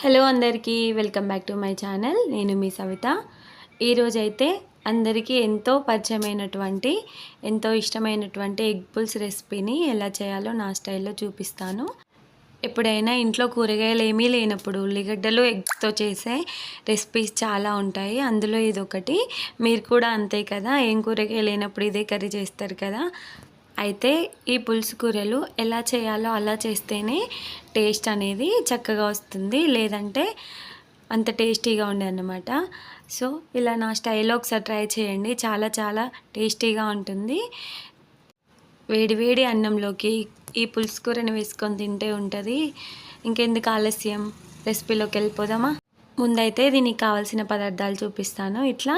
Hello అందరికీ welcome back to my channel. నేను మీ సవిత. ఈరోజైతే అందరికీ ఎంతో పరిచయమైనటువంటి ఎంతో ఇష్టమైనటువంటి ఎగ్ పుల్స్ రెసిపీని ఎలా చేయాలో నా స్టైల్లో చూపిస్తాను. ఎప్పుడైనా ఇంట్లో కూరగాయలు ఏమీ లేనప్పుడు ఉల్లిగడ్డలు ఎగ్తో చేసే రెసిపీస్ చాలా ఉంటాయి. అందులో ఇది ఒకటి మీరు కూడా అంతే కదా ఏం కూరగాయలు లేనప్పుడు ఇదే కర్రీ చేస్తారు కదా. అయితే ఈ పులుసు కూరలు ఎలా చేయాలో అలా చేస్తేనే టేస్ట్ అనేది చక్కగా వస్తుంది. లేదంటే అంత టేస్టీగా ఉండే అన్నమాట సో ఇలా నా స్టైల్లో ఒకసారి ట్రై చేయండి. చాలా చాలా టేస్టీగా ఉంటుంది. వేడివేడి అన్నంలోకి ఈ పులుసు కూరని వేసుకొని తింటే ఉంటుంది. ఇంకెందుకు ఆలస్యం? రెసిపీలోకి వెళ్ళిపోదామా? ముందైతే దీనికి కావాల్సిన పదార్థాలు చూపిస్తాను. ఇట్లా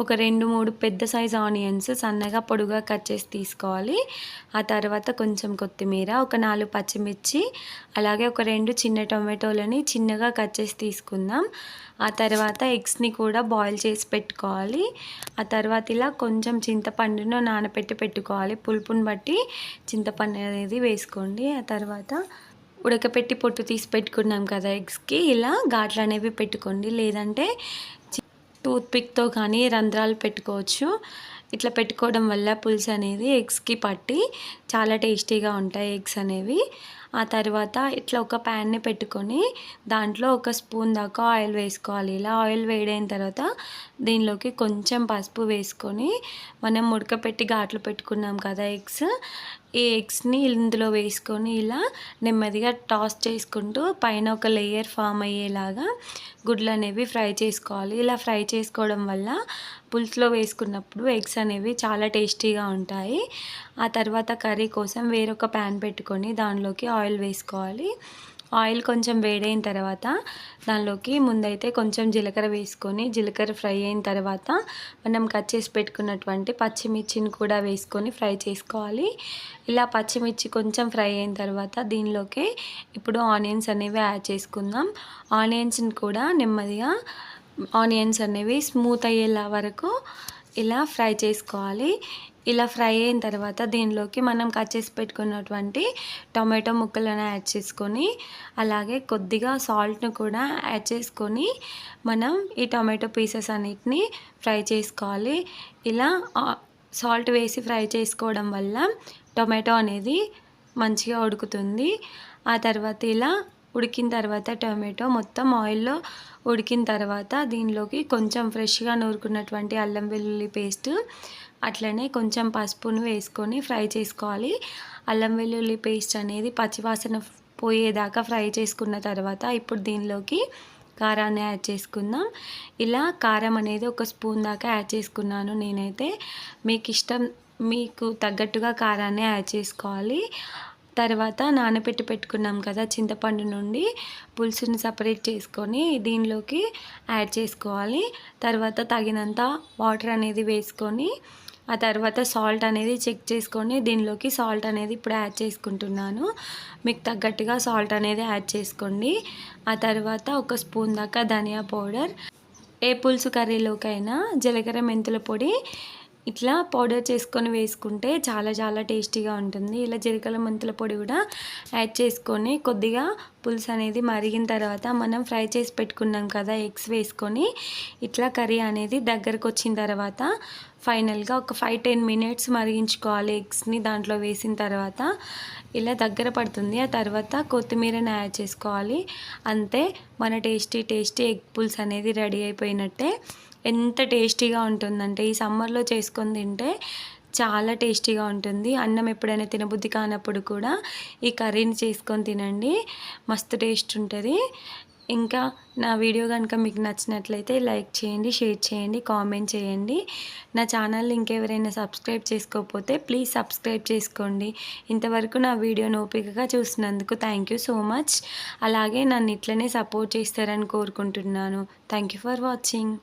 ఒక రెండు మూడు పెద్ద సైజ్ ఆనియన్స్ సన్నగా పొడుగా కట్ చేసి తీసుకోవాలి. ఆ తర్వాత కొంచెం కొత్తిమీర ఒక నాలుగు పచ్చిమిర్చి అలాగే ఒక రెండు చిన్న టొమాటోలని చిన్నగా కట్ చేసి తీసుకుందాం. ఆ తర్వాత ఎగ్స్ని కూడా బాయిల్ చేసి పెట్టుకోవాలి. ఆ తర్వాత ఇలా కొంచెం చింతపండును నానబెట్టి పెట్టుకోవాలి. పులుపుని బట్టి చింతపండు అనేది వేసుకోండి. ఆ తర్వాత ఉడకపెట్టి పొట్టు తీసి పెట్టుకున్నాం కదా ఎగ్స్కి. ఇలా ఘాట్లు అనేవి పెట్టుకోండి. లేదంటే టూత్పిక్తో కానీ రంధ్రాలు పెట్టుకోవచ్చు. ఇట్లా పెట్టుకోవడం వల్ల పులుసు అనేది ఎగ్స్కి పట్టి చాలా టేస్టీగా ఉంటాయి ఎగ్స్ అనేవి. ఆ తర్వాత ఇట్లా ఒక ప్యాన్ని పెట్టుకొని దాంట్లో ఒక స్పూన్ దాకా ఆయిల్ వేసుకోవాలి. ఇలా ఆయిల్ వేడైన తర్వాత దీనిలోకి కొంచెం పసుపు వేసుకొని మనం ఉడకపెట్టి ఘాట్లు పెట్టుకున్నాం కదా ఎగ్స్. ఈ ఎగ్స్ని ఇందులో వేసుకొని ఇలా నెమ్మదిగా టాస్ చేసుకుంటూ పైన ఒక లేయర్ ఫామ్ అయ్యేలాగా గుడ్లు అనేవి ఫ్రై చేసుకోవాలి. ఇలా ఫ్రై చేసుకోవడం వల్ల పులుసులో వేసుకున్నప్పుడు ఎగ్స్ అనేవి చాలా టేస్టీగా ఉంటాయి. ఆ తర్వాత కర్రీ కోసం వేరొక ప్యాన్ పెట్టుకొని దానిలోకి ఆయిల్ వేసుకోవాలి. ఆయిల్ కొంచెం వేడైన తర్వాత దానిలోకి ముందైతే కొంచెం జీలకర్ర వేసుకొని జీలకర్ర ఫ్రై అయిన తర్వాత మనం కట్ చేసి పెట్టుకున్నటువంటి పచ్చిమిర్చిని కూడా వేసుకొని ఫ్రై చేసుకోవాలి. ఇలా పచ్చిమిర్చి కొంచెం ఫ్రై అయిన తర్వాత దీనిలోకి ఇప్పుడు ఆనియన్స్ అనేవి యాడ్ చేసుకుందాం. ఆనియన్స్ని కూడా నెమ్మదిగా ఆనియన్స్ అనేవి స్మూత్ అయ్యేలా వరకు ఇలా ఫ్రై చేసుకోవాలి. ఇలా ఫ్రై అయిన తర్వాత దీనిలోకి మనం కట్ చేసి పెట్టుకున్నటువంటి టొమాటో ముక్కలను యాడ్ చేసుకొని అలాగే కొద్దిగా సాల్ట్ను కూడా యాడ్ చేసుకొని మనం ఈ టొమాటో పీసెస్ అన్నిటిని ఫ్రై చేసుకోవాలి. ఇలా సాల్ట్ వేసి ఫ్రై చేసుకోవడం వల్ల టొమాటో అనేది మంచిగా ఉడుకుతుంది. ఆ తర్వాత ఇలా ఉడికిన తర్వాత టొమాటో మొత్తం ఆయిల్లో ఉడికిన తర్వాత దీనిలోకి కొంచెం ఫ్రెష్గా నూరుకున్నటువంటి అల్లం వెల్లుల్లి పేస్ట్ అట్లనే కొంచెం పసుపును వేసుకొని ఫ్రై చేసుకోవాలి. అల్లం వెల్లుల్లి పేస్ట్ అనేది పచ్చివాసన పోయేదాకా ఫ్రై చేసుకున్న తర్వాత ఇప్పుడు దీనిలోకి కారాన్ని యాడ్ చేసుకుందాం. ఇలా కారం అనేది ఒక స్పూన్ దాకా యాడ్ చేసుకున్నాను నేనైతే. మీకు ఇష్టం మీకు తగ్గట్టుగా కారాన్ని యాడ్ చేసుకోవాలి. తర్వాత నానబెట్టి పెట్టుకున్నాం కదా చింతపండు నుండి. పులుసుని సపరేట్ చేసుకొని దీనిలోకి యాడ్ చేసుకోవాలి. తర్వాత తగినంత వాటర్ అనేది వేసుకొని ఆ తర్వాత సాల్ట్ అనేది చెక్ చేసుకొని దీనిలోకి సాల్ట్ అనేది ఇప్పుడు యాడ్ చేసుకుంటున్నాను. మీకు తగ్గట్టుగా సాల్ట్ అనేది యాడ్ చేసుకోండి. ఆ తర్వాత ఒక స్పూన్ దాకా ధనియా పౌడర్. ఏ పులుసు కర్రీలోకైనా జీలకర్ర మెంతుల పొడి ఇట్లా పౌడర్ చేసుకొని వేసుకుంటే చాలా చాలా టేస్టీగా ఉంటుంది. ఇలా జీలకర్ర మెంతుల పొడి కూడా యాడ్ చేసుకొని కొద్దిగా పులుసు అనేది మరిగిన తర్వాత మనం ఫ్రై చేసి పెట్టుకున్నాం కదా ఎగ్స్ వేసుకొని ఇట్లా కర్రీ అనేది దగ్గరకు వచ్చిన తర్వాత ఫైనల్గా ఒక ఫైవ్ టెన్ మినిట్స్ మరిగించుకోవాలి ఎగ్స్ని దాంట్లో వేసిన తర్వాత. ఇలా దగ్గర పడుతుంది. ఆ తర్వాత కొత్తిమీరని యాడ్ చేసుకోవాలి. అంతే మన టేస్టీ టేస్టీ ఎగ్ పులుసు అనేది రెడీ అయిపోయినట్టే. ఎంత టేస్టీగా ఉంటుందంటే ఈ సమ్మర్లో చేసుకొని తింటే చాలా టేస్టీగా ఉంటుంది. అన్నం ఎప్పుడైనా తినబుద్ధి కానప్పుడు కూడా ఈ కర్రీని చేసుకొని తినండి. మస్తు టేస్ట్ ఉంటుంది. ఇంకా నా వీడియో కనుక మీకు నచ్చినట్లయితే లైక్ చేయండి షేర్ చేయండి కామెంట్ చేయండి. నా ఛానల్ ఇంకెవరైనా సబ్స్క్రైబ్ చేసుకోకపోతే ప్లీజ్ సబ్స్క్రైబ్ చేసుకోండి. ఇంతవరకు నా వీడియోను ఓపికగా చూసినందుకు థ్యాంక్ యూ సో మచ్. అలాగే నన్ను ఇట్లనే సపోర్ట్ చేస్తారని కోరుకుంటున్నాను. Thank you for watching.